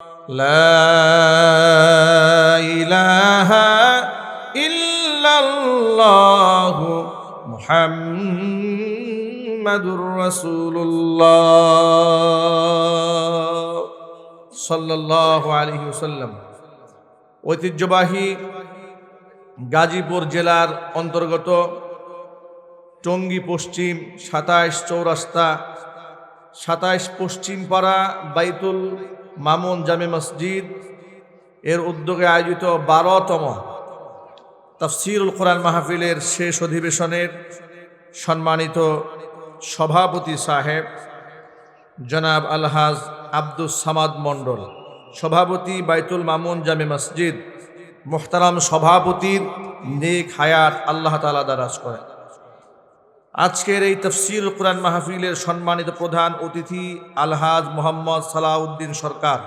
لا إله إلا الله محمد رسول الله صلى الله عليه وسلم ঐতিহ্যবাহী গাজীপুর জেলার অন্তর্গত টঙ্গী পশ্চিম সাতাইশ চৌরাস্তা সাতাইশ পশ্চিম পাড়া বাইতুল মামুন জামে মসজিদ, এর উদ্যোগে আয়োজিত বারোতম তফসিরুল কোরআন মাহফিলের শেষ অধিবেশনের সম্মানিত সভাপতি সাহেব জনাব আলহাজ আব্দুস সামাদ মণ্ডল, সভাপতি বাইতুল মামুন জামে মসজিদ, মোহতারাম সভাপতির নেক হায়াত আল্লাহ তালা দারাজ করেন। আজকের এই তফসিল কোরআন মাহফিলের সম্মানিত প্রধান অতিথি আলহাজ মোহাম্মদ সালাউদ্দিন সরকার।